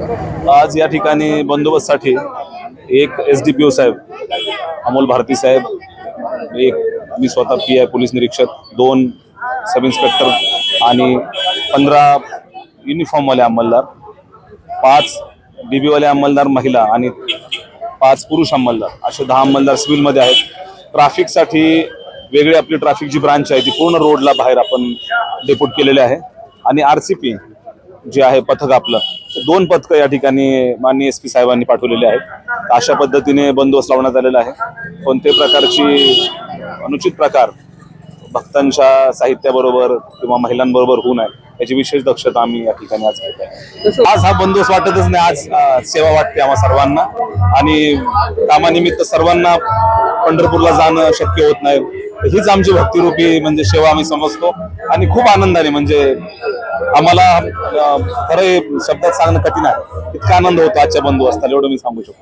आज या ठिकाणी बंदोबस्तसाठी एक एस डी पी ओ साहेब अमोल भारती साहेब एक मी स्वतः पी आय पोलीस निरीक्षक दोन सब इन्स्पेक्टर आणि पंधरा युनिफॉर्मवाले अंमलदार पाच डी बीवाले अंमलदार महिला आणि पाच पुरुष अंमलदार. असे दहा अंमलदार सिव्हिलमध्ये आहेत. ट्रॅफिकसाठी वेगळी आपली ट्रॅफिक जी ब्रांच आहे ती पूर्ण रोडला बाहेर आपण डेपूट केलेले आहे. आणि आर सी पी जे आहे पथक आपलं दोन पथकं या ठिकाणी माननीय एस पी साहेबांनी पाठवलेले आहेत. अशा पद्धतीने बंदोबस्त लावण्यात आलेला आहे. कोणत्याही प्रकारची अनुचित प्रकार भक्तांच्या साहित्याबरोबर किंवा महिलांबरोबर होऊ नये याची विशेष दक्षता आम्ही या ठिकाणी आज घेत आहे. आज हा बंदोबस्त वाटतच नाही. आज सेवा वाटते आम्हा सर्वांना. आणि कामानिमित्त सर्वांना पंढरपूरला जाणं शक्य होत नाही. हीच आमची भक्तिरूपी म्हणजे सेवा आम्ही समजतो. आणि खूप आनंदाने म्हणजे आम्हाला खरं शब्दात सांगणं कठीण आहे. इतका आनंद होतो आजच्या बंधू असताना एवढं मी सांगू शकतो.